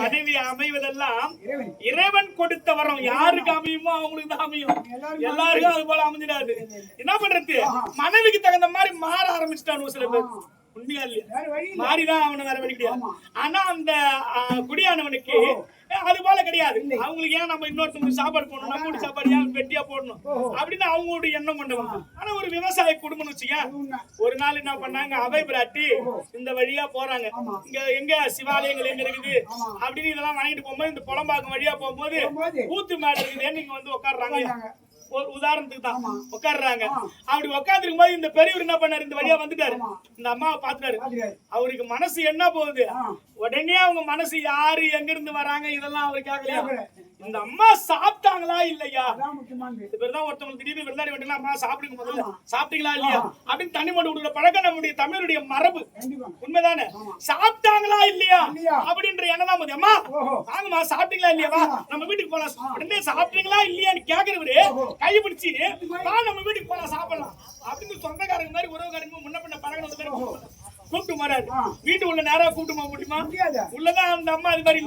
மனைவி அமைவதெல்லாம் இறைவன். கொடுத்த வரம் யாருக்கு அமையுமோ அவங்களுக்கு தான் அமையும். எல்லாருக்கும் அது போல அமைஞ்சிடாது. என்ன பண்றது? மனைவிக்கு தகுந்த மாதிரி மாற ஆரம்பிச்சுட்டானு சில பேர். உண்மையா இல்லையா. மாறிதான் அவனை வேற வழி கிடையாது ஆனா அந்த குடியானவனுக்கு அது போல கிடையாது. அவங்களுக்கு ஏன் நம்ம இன்னொருத்தவங்களுக்கு சாப்பாடு போடணும் நம்ம சாப்பாடு ஏன் வெட்டியா போடணும்? அப்படின்னு அவங்களுடைய எண்ணம் கொண்டவங்க ஆனா ஒரு விவசாய குடும்பம்னு வச்சுக்க. ஒரு நாள் என்ன பண்ணாங்க? அவை பிராட்டி இந்த வழியா போறாங்க. இங்க எங்க சிவாலயங்கள் எங்க இருக்குது? அப்படின்னு இதெல்லாம் வணங்கிட்டு போகும்போது இந்த புலம்பாக்கம் வழியா போகும்போது கூத்து மேடை இருக்குது. நீங்க வந்து உட்காடுறாங்க உட்கார்றாங்க. ஒரு உதாரணத்துக்கு தான். உட்காடுறாங்க அப்படி உட்காந்துருக்கும் போது இந்த பெரியவர் என்ன பண்ணாரு? இந்த வழியா வந்துட்டாரு. இந்த அம்மாவை பாத்துட்டாரு. அவருக்கு மனசு என்ன போகுது. உடனே அவங்க மனசு யாரு எங்க இருந்து வராங்க? இதெல்லாம் ஆகலையா கேட்கல. இந்த அம்மா சாப்பிட்டாங்களா இல்லையா. இது பேர் தான் ஒருத்தவங்க திடீர்னு விருந்தாடி விட்டுனா அம்மா சாப்பிடுங்க முதல்ல. சாப்பிட்டீங்களா இல்லையா? அப்படின்னு தண்ணி மட்டும் கொடுக்குற பழக்கம் நம்முடைய தமிழுடைய மரபு. உண்மைதானே? சாப்பிட்டாங்களா இல்லையா? அப்படின்ற எண்ணம் தான். அம்மா. வாங்கம்மா சாப்பிட்டீங்களா இல்லையா? வா நம்ம வீட்டுக்கு போலாம். உடனே சாப்பிட்டீங்களா இல்லையான்னு கேக்குறவரு கை பிடிச்சி நம்ம வீட்டுக்கு போலாம் சாப்பிடலாம். அப்படின்னு சொந்தக்காரங்க மாதிரி உறவுக்காரங்க முன்ன பின்ன பழகினது மாதிரி கூப்பிட்டு மாறாரு வீட்டு உள்ள நேரா கூப்பிட்டு போக முடியுமா? முடியாது. உள்ளதான் அந்த அம்மா அது மாதிரி.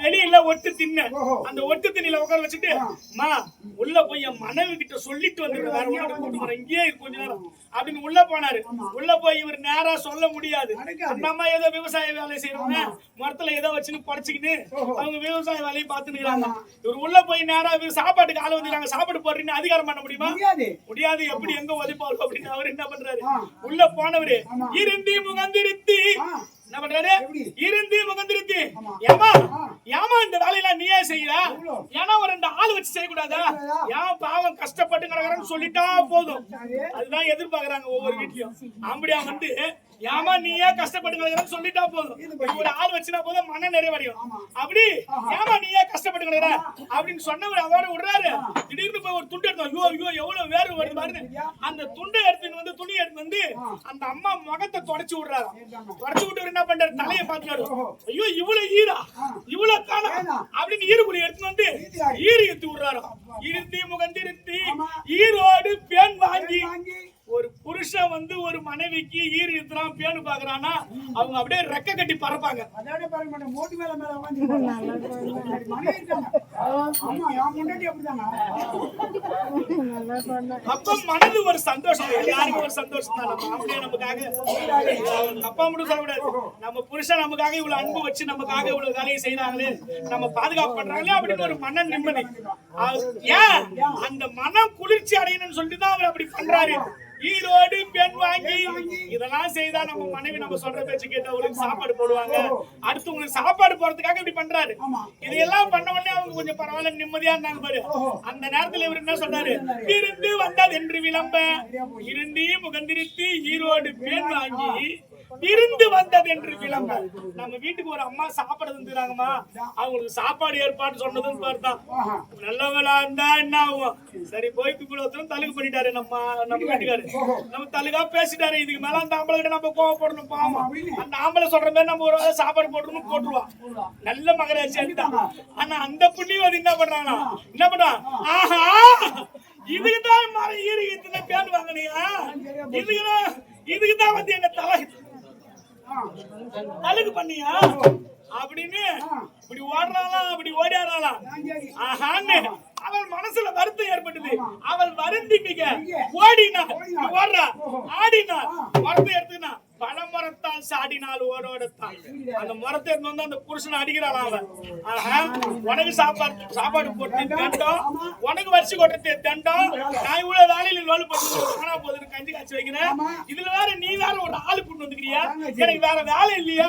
வெளியில ஒட்டு தின்ன. அந்த ஒட்டு திண்ணில உட்கார வச்சுட்டு அம்மா உள்ள போய் என் மனைவி கிட்ட சொல்லிட்டு வந்துடுறேன் வேற கூப்பிட்டு போறேன். இங்கேயே கொஞ்ச நேரம். அப்படின்னு உள்ள போனாரு. உள்ள போய் இவர் நேரா சொல்ல முடியாது. அந்த அம்மா ஏதோ விவசாய வேலை செய்யறவங்க மரத்துல ஏதோ வச்சுன்னு பறிச்சுக்கிட்டு அவங்க விவசாய வேலையை பார்த்துக்கிறாங்க இவர் உள்ள போய் நேரா சாப்பாட்டுக்கு ஆள் வந்துக்கிறாங்க. சாப்பாடு போடுறீங்கன்னு அதிகாரம் பண்ண முடியுமா? முடியாது. எப்படி எங்க உதைப்பாரு அப்படின்னு அவர் என்ன பண்றாரு. உள்ள போனவரு இருந்தி முகந்திருத்தி என்ன பண்றாரு? இருந்தி முகந்திருத்தி. ஆமா. ஏமா. ஏமா இந்த வேலையெல்லாம் நீயே செய்யற? எவ்வளவு? ஏன்னா ஒரு ரெண்டு ஆள் வச்சு செய்யக்கூடாதா? செய்யக்கூடாதா? ஏன் பாவம் கஷ்டப்பட்டு கிடக்குறன்னு சொல்லிட்டா போதும். அதுதான் எதிர்பார்க்கறாங்க ஒவ்வொரு வீட்லயும். அப்படியா வந்து ஏமா நீயே கஷ்டப்பட்டு கிடக்குறன்னு சொல்லிட்டா போதும். ஒரு ஆள் வச்சுனா போதும் மன நிறைவடையும். அப்படி ஏமா நீயே கஷ்டப்பட்டு கிடக்குற? அப்படின்னு சொன்னவர் அதோட விடுறாரு. திடீர்னு போய் ஒரு துண்டு எடுத்தோம் ஐயோ ஐயோ எவ்வளவு வேர்வை வருது பாருங்க. அந்த துண்டை எடுத்துன்னு வந்து துணி எடுத்து வந்து அந்த அம்மா முகத்தை தொடச்சு விடுறாரு தொடச்சு விட்டு என்ன பண்றாரு? தலையை பார்த்துறாரு ஐயோ இவ்வளவு ஈரா? இவ்வளவு காலம் அப்படின்னு ஈருக்குடி எடுத்துன்னு வந்து ஈரு எடுத்து விடுறாரு இருத்தி முகந்திருத்தி ஈரோடு பேன் வாங்கி வாங்கி ஒரு புருஷன் வந்து ஒரு மனைவிக்கு ஈர் இழுத்துறான் பேனு பாக்குறான்னா அவங்க அப்படியே ரெக்க கட்டி பறப்பாங்க. அதோட பாருங்க மேடம், மோட்டு மேல. அப்ப மனது ஒரு சந்தோஷம் எல்லாருக்கும் ஒரு சந்தோஷம் தான். நம்ம அப்படியே நமக்காக தப்பா மட்டும் சொல்லக்கூடாது. நம்ம புருஷன் நமக்காக இவ்வளவு அன்பு வச்சு நமக்காக இவ்வளவு வேலையை செய்யறாங்களே நம்ம பாதுகாப்பு பண்றாங்களே அப்படின்னு ஒரு மன நிம்மதி ஏன்? அந்த மனம் குளிர்ச்சி அடையணும்னு சொல்லிட்டு தான் அவர் அப்படி பண்றாரு. ஈரோடு பெண் வாங்கி. இதெல்லாம் செய்தா நம்ம மனைவி நம்ம சொல்ற பேச்சு கேட்டு அவங்களுக்கு சாப்பாடு போடுவாங்க. அடுத்து உங்களுக்கு சாப்பாடு போறதுக்காக இப்படி பண்றாரு. இதையெல்லாம் பண்ண உடனே அவங்க கொஞ்சம் பரவாயில்ல நிம்மதியா இருந்தாங்க பாரு. அந்த நேரத்துல இவர் என்ன சொன்னாரு? இருந்து வந்தது என்று விளம்ப இருந்தி முகந்திருத்தி ஈரோடு பெண் வாங்கி. இருந்து வந்தது என்று விளம்ப நம்ம வீட்டுக்கு ஒரு அம்மா சாப்பாடு தந்துக்கிறாங்கம்மா அவங்களுக்கு சாப்பாடு ஏற்பாடு சொன்னதுன்னு பார்த்தான் நல்லவங்களா இருந்தா என்ன ஆகும்? சரி போய் இவ்வளவு தலுக்கு பண்ணிட்டாரு நம்ம நம்ம வீட்டுக்காரு. நம்ம தலுகா பேசிட்டாரு. இதுக்கு மேல அந்த ஆம்பளை கிட்ட நம்ம கோவப்படணும் பாவம். அந்த ஆம்பளை சொல்ற மாதிரி நம்ம ஒரு சாப்பாடு போட்டுருணும் போட்டுருவான் நல்ல மகராட்சி அதுதான் ஆனா அந்த புண்ணியவாதி என்ன பண்றானா? என்ன பண்றான் ஆஹா! இதுக்குதான் மரம் ஈரி இத்தனை பேர் வாங்கினியா? இதுக்குதான் இதுக்குதான் வந்து என்ன தலை தலுக்கு பண்ணியா? அப்படின்னு இப்படி ஓடுறாளாம் அப்படி ஓடியாராளாம் ஆஹான்னு அவள் மனசுல வருத்தம் ஏற்பட்டது. அவள் வருந்தி மிக ஓடினா ஓடுறா ஆடினா வருத்தம் எடுத்துனா பழமரத்தால் சாடினால் ஓடோடத்தான். அந்த மரத்தை இருந்து வந்து அந்த புருஷனை அடிக்கிறான் அவன். உனக்கு சாப்பாடு சாப்பாடு போட்டு தண்டம் உனக்கு வரிசை கொட்டத்தை தண்டம் நான் இவ்வளவு வேலையில லோல் பண்ணி காணா கஞ்சி காய்ச்சி வைக்கிறேன். இதுல வேற நீ வேற ஒரு ஆளு கொண்டு வந்துக்கிறியா? எனக்கு வேற வேலை இல்லையா?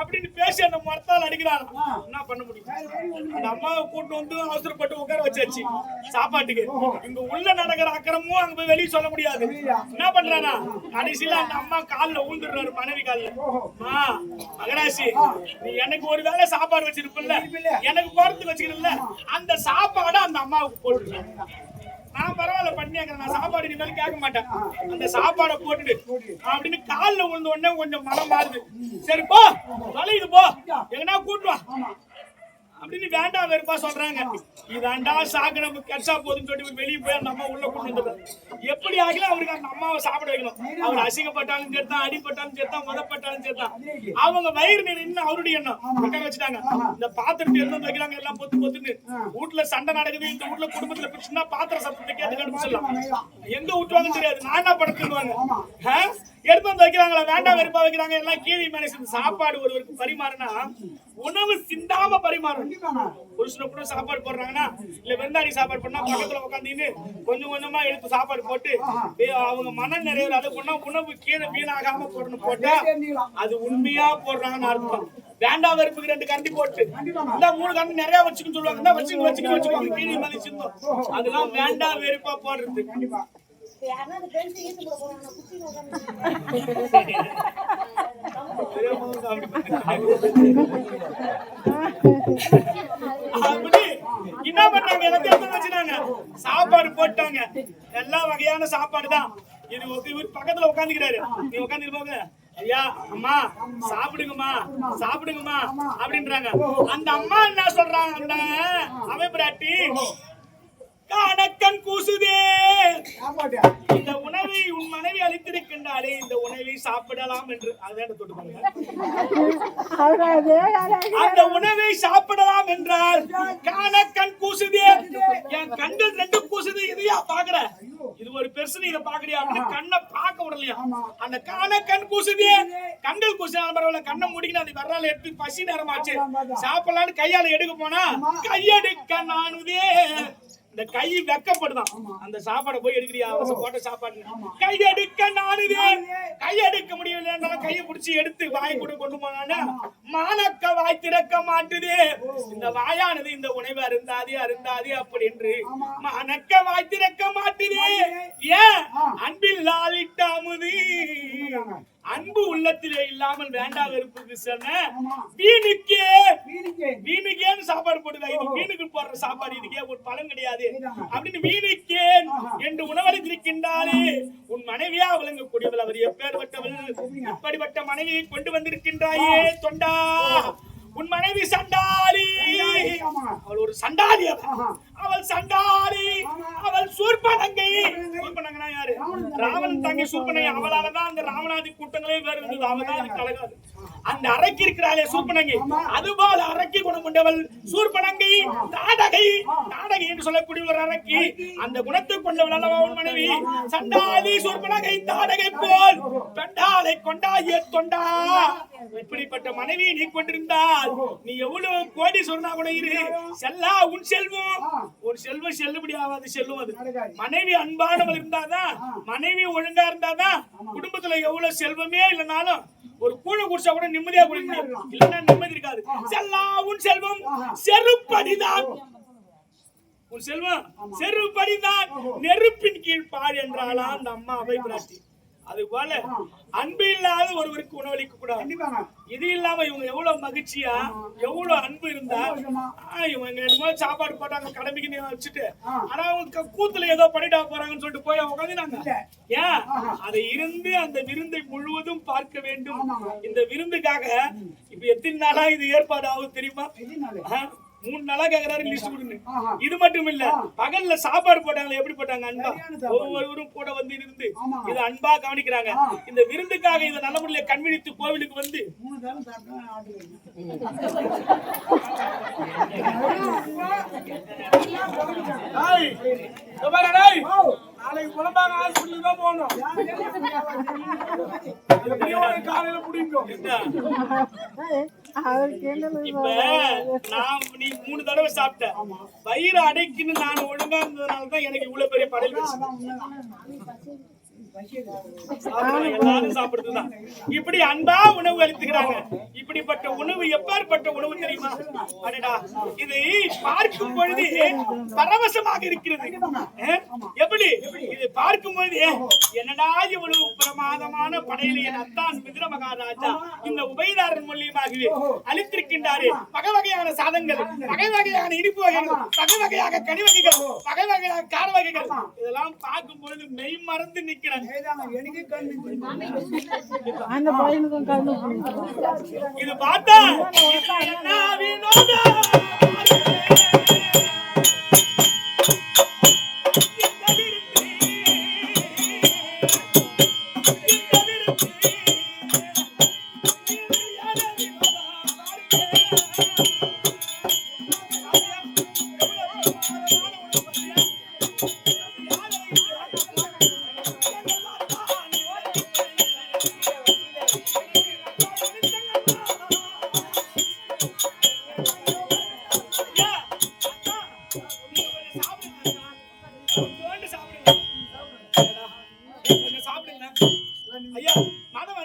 அப்படின்னு பேசி அந்த மரத்தால் அடிக்கிறான். என்ன பண்ண முடியும்? அந்த அம்மாவை கூட்டு வந்து அவசரப்பட்டு உட்கார வச்சாச்சு. சாப்பாட்டுக்கு. இங்க உள்ள நடக்கிற அக்கிரமும் அங்க போய் வெளிய சொல்ல முடியாது. என்ன பண்றானா? கடைசியில அந்த அம்மா கால்ல ஊந்துடுறாரு மனைவி கால்ல. மகராசி நீ எனக்கு ஒரு வேளை சாப்பாடு வச்சிருப்பல்ல? எனக்கு போறதுக்கு வச்சுக்கிறல்ல அந்த சாப்பாடை அந்த அம்மாவுக்கு போட்டுருக்கேன் நான் பரவாயில்ல பண்ணியாக்கிறேன் நான் சாப்பாடு இனிமேல் கேட்க மாட்டேன். அந்த சாப்பாடை போட்டுட்டு அப்படின்னு கால்ல விழுந்த உடனே கொஞ்சம் மனம் மாறுது. சரி போ. தொலையுது போ. எங்கன்னா கூட்டு வா. அப்படி அப்படின்னு வேண்டாம் வெறுப்பா சொல்றாங்க. இதாண்டா சாக்கு நமக்கு கெச்சா போதுன்னு சொல்லிட்டு வெளியே போய் அந்த அம்மா உள்ள கொண்டு வந்துடுறாரு எப்படி ஆகல அவருக்கு அந்த அம்மாவை சாப்பிட வைக்கணும். அவர் அசிங்கப்பட்டாலும் சேர்த்தான் அடிப்பட்டாலும் சேர்த்தான் மதப்பட்டாலும் சேர்த்தான் அவங்க வயிறு நின்று அவருடைய எண்ணம். உட்கார வச்சுட்டாங்க. இந்த பாத்திரத்தை எடுத்து வைக்கிறாங்க எல்லாம் பொத்து பொத்துன்னு. வீட்டுல சண்டை நடக்குது இந்த வீட்டுல குடும்பத்துல பிரச்சனை பாத்திர சத்தத்தை கேட்டு கண்டுபிடிச்சிடலாம் எங்க விட்டுவாங்கன்னு தெரியாது. நான் என்ன எடுத்து வந்து வைக்கிறாங்களா? வேண்டாம் வெறுப்பா வைக்கிறாங்க. எல்லாம் கீழே மேலே சாப்பாடு ஒருவருக்கு பரிமாறினா உணவு சிந்தாம பரிமாறணும். கண்டிப்பாங்க. புருஷனை கூட சாப்பாடு போடுறாங்கன்னா இல்ல வெந்தாடி சாப்பாடு பண்ணா பக்கத்துல உட்காந்துன்னு கொஞ்சம் கொஞ்சமா எடுத்து சாப்பாடு போட்டு அவங்க மனம் நிறைவேற அதை பண்ணா உணவு கீழே வீணாகாம போடணும் போட்டா. அது உண்மையா போடுறாங்கன்னு அர்த்தம். வேண்டாம் வெறுப்புக்கு ரெண்டு கண்டி போட்டு. இந்த மூணு கண்டி நிறைய வச்சுக்கன்னு சொல்லுவாங்க. வச்சுக்க வச்சுக்க வச்சுக்கோங்க கீழே மேலே சிந்தும் அதெல்லாம் வேண்டாம் வெறுப்பா போடுறது. கண்டிப்பா. என்ன பண்ணாங்க? எல்லாத்தையும் எடுத்து வச்சுட்டாங்க. சாப்பாடு போட்டாங்க. எல்லா வகையான சாப்பாடு தான். இது ஒரு- இவர் பக்கத்துல உட்காந்துக்கிறாரு நீ உட்காந்து போங்க. ஐயா அம்மா சாப்பிடுங்கம்மா சாப்பிடுங்கம்மா அப்படின்றாங்க. அந்த அம்மா என்ன சொல்றாங்க? அந்த அமைப்பிராட்டி கணக்கன் கூசுதே. இந்த உணவை உன் மனைவி அளித்திருக்கின்றாலே இந்த உணவை சாப்பிடலாம் என்று. அந்த உணவை சாப்பிடலாம் என்றால் காண கண் கூசுதே என் கண்கள் ரெண்டு கூசுது இதையா பாக்குற இது ஒரு பெருசு இதை பாக்குறியா அப்படின்னு கண்ணை பார்க்க விடலையா? அந்த காண கண் கூசுதே. கண்கள் கூசுனா பரவாயில்ல கண்ணை முடிக்கணும் அது வர்றால எடுத்து பசி நேரமாச்சு? சாப்பிடலான்னு கையால எடுக்க போனா கையெடுக்க நானுதே. இந்த கை வெக்கப்படுதான். அந்த சாப்பாடை போய் எடுக்கிறியா? அவசரம் போட்ட சாப்பாடு. கையெடுக்க நானுதே கையெடுக்க முடியல என்றாலும் கையை பிடிச்சி எடுத்து வாய் கூட கொண்டு போனான்னா மானக்க வாய் திறக்க மாட்டுதே. இந்த வாயானது இந்த உணவு அருந்தாதே அருந்தாதே அப்படி என்று மானக்க வாய் திறக்க மாட்டுதே. ஏன்? அன்பில் லாலிட்ட அமுது. அன்பு உள்ளத்திலே இல்லாமல் வேண்டாம் வெறுப்புக்கு சொன்ன வீணுக்கே. வீணுக்கு. வீணுக்கேன்னு சாப்பாடு போட்டுதா இது வீணுக்கு போடுற சாப்பாடு இதுக்கே ஒரு பலன் கிடையாது. அப்படின்னு வீணுக்கேன் என்று உணவளித்திருக்கின்றாளே. உன் மனைவியா விளங்கக்கூடியவள் அவர் எப்பேற்பட்டவள். இப்படிப்பட்ட மனைவியை கொண்டு வந்திருக்கின்றாயே தொண்டா. உன் மனைவி சண்டாளி. அவள் ஒரு சண்டாளி அவள் அவள் சண்டாளி அவள் சூர்பனங்கை. சூர்பனங்கனா யாரு? ராவணன் தங்கை சூர்பனங்கை. அவளாலதான் அந்த ராமநாதி கூட்டங்களே வேறு இருந்தது. அவதான் தான் அழகாது அந்த அரைக்கு இருக்கிறாளே சூர்பனங்கை. அதுபோல அரக்கி குணம் கொண்டவள் சூர்பனங்கை. தாடகை தாடகை என்று சொல்லக்கூடிய ஒரு அரக்கி அந்த குணத்தை கொண்டவள் அல்லவா மனைவி? சண்டாளி சூர்பனகை தாடகை போல். பெண்டாளை கொண்டாய தொண்டா இப்படிப்பட்ட மனைவி நீ கொண்டிருந்தால் நீ எவ்வளவு கோடி சொன்னா கூட இரு. செல்லா உன் செல்வம். உன் செல்வம் செல்லுபடி ஆகாது செல்லும் அது மனைவி அன்பானவள் இருந்தாதான் மனைவி ஒழுங்கா இருந்தாதான் குடும்பத்துல எவ்வளவு செல்வமே இல்லைனாலும் ஒரு கூழ குடிச்சா கூட நிம்மதியா குடிக்க முடியும். இல்லைன்னா நிம்மதி இருக்காது. செல்லா உன் செல்வம் செருப்படிதான். உன் செல்வம் செருப்படிதான். நெருப்பின் கீழ் பாடு என்றாளா அந்த அம்மா அவை பிராட்டி அது போல அன்பு இல்லாத ஒருவருக்கு உணவளிக்க கூடாது. இது இல்லாம இவங்க எவ்வளவு மகிழ்ச்சியா எவ்வளவு அன்பு இருந்தா இவங்க என்னமோ சாப்பாடு போட்டாங்க கடமைக்கு வச்சுட்டு ஆனா அவங்க கூத்துல ஏதோ பண்ணிட்டா போறாங்கன்னு சொல்லிட்டு போய் உட்காந்துனாங்க ஏன்? அதை இருந்து அந்த விருந்தை முழுவதும் பார்க்க வேண்டும். இந்த விருந்துக்காக இப்ப எத்தனை நாளா இது ஏற்பாடு ஆகுது தெரியுமா? மூணு நாளா கேக்குறாரு லிஸ்ட் கொடுங்க இது மட்டும் இல்ல பகல்ல சாப்பாடு போட்டாங்களே எப்படி போட்டாங்க அன்பா? ஒவ்வொருவரும் கூட வந்து இருந்து இதை அன்பா கவனிக்கிறாங்க. இந்த விருந்துக்காக இதை நல்ல முறையில கண்விழித்து கோவிலுக்கு வந்து மூணு நாளைக்கு சாப்பிட்டா ஆட்டு டேய், நாளைக்கு ஹாஸ்பிட்டலுக்கு தான் போகணும். எப்படியும் காலையில பிடிக்கும் நான் நீ மூணு தடவை சாப்பிட்ட வயிறு அடைக்குன்னு நான் ஒழுங்கா இருந்ததுனால தான் எனக்கு இவ்வளவு பெரிய படையல் எல்லாரும் சாப்பிடுறதுதான். இப்படி அன்பா உணவு அளித்துக்கிறாங்க. இப்படிப்பட்ட உணவு எப்பேற்பட்ட உணவு தெரியுமா? அடடா இது பார்க்கும் பொழுது பரவசமாக இருக்கிறது. எப்படி? இது பார்க்கும் பொழுது என்னடா இவ்வளவு பிரமாதமான படையில என் அத்தான் மிதிர மகாராஜா இந்த உபயதாரன் மூலியமாகவே அளித்திருக்கின்றாரே வகை வகையான சாதங்கள் வகை வகையான இனிப்பு வகைகள் வகை வகையாக கனி வகைகள் வகை வகையாக கார வகைகள். இதெல்லாம் பார்க்கும் பொழுது மெய் மறந்து நிக்கிறேன் ஏதாங்க எனக்கு கண்ணு அந்த பையனுக்கும் கண்ணு புரியும் இது பார்த்தா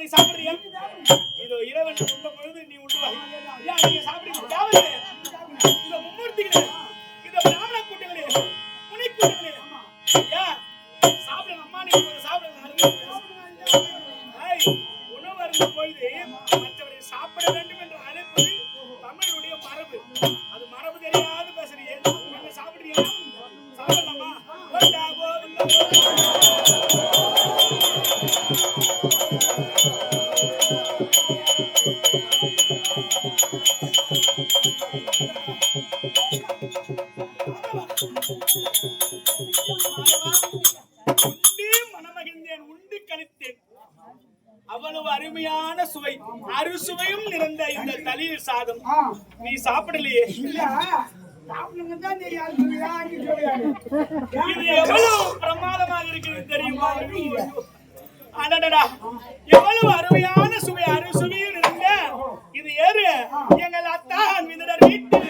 வாங்கி சாப்பிடுறியா? இதோ இரவன் அருமையான சுவை. அறுசுவையும் நிறைந்த இந்த தளிர் சாதம். நீ சாப்பிடலையே. இது எவ்வளவு பிரமாதமாக இருக்கிறது தெரியுமா. அடடடா. எவ்வளவு அருமையான சுவை அறுசுவையும் இருந்த இது ஏறு. எங்கள் அத்தான் விதர் வீட்டில்.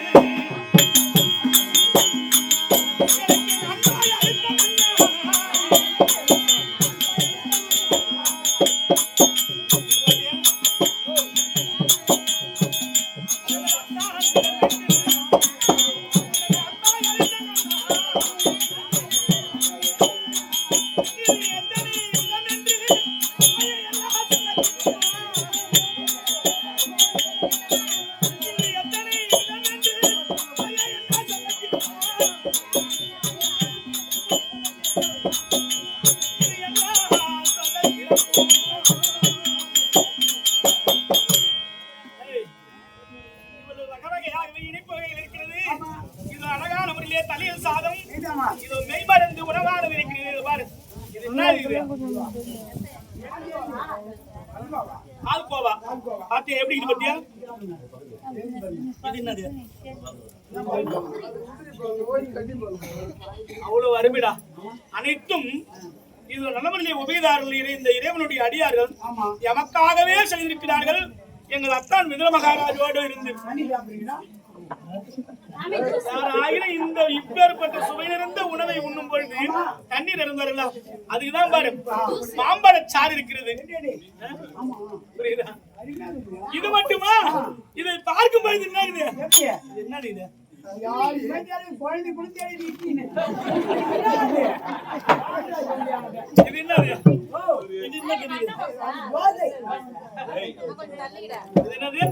இது என்ன இது ஆள் கோவா. பாத்தியா எப்படி இது பத்தியா? இது என்னது? அவ்வளவு அருமைடா. அனைத்தும் இது நல்லமனிலே உபயதாரர்கள் இந்த இறைவனுடைய அடியார்கள். எமக்காகவே செய்திருக்கிறார்கள் எங்கள் அத்தான் மிதிர மகாராஜோடு இருந்து தண்ணி இப்பேற்பட்ட சுவை நிறைந்த உணவை உண்ணும் பொழுது தண்ணீர் இருந்தார்களா அதுக்குதான் பாரு மாம்பழ சாறு இருக்கிறது. புரியுதா? இது மட்டுமா? இதை பார்க்கும் பொழுது என்ன இது? என்னது இது? இது என்னது? இது என்ன இது என்னது?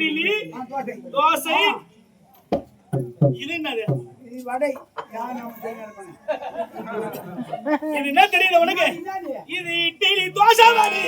இட்லி தோசை. இது என்னது இது வடை. இது என்ன தெரியுது உனக்கு? இது இட்லி தோசை வடை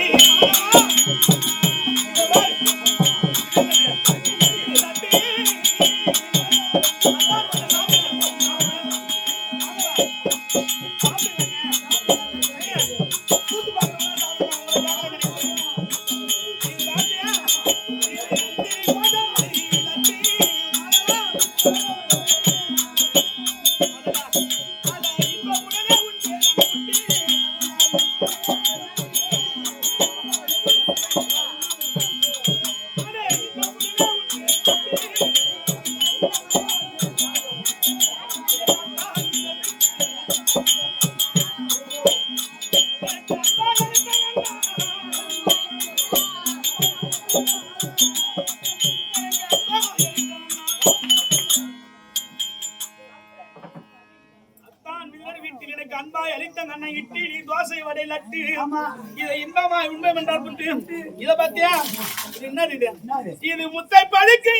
அன்பாய் அளித்த அண்ணன் இட்லி தோசை வடை லட்டு. இதை இன்பமாய் உண்மை என்றார் புட்டு இத பாத்தியா இது என்னது இது? என்னது? இது முத்தை படுக்கு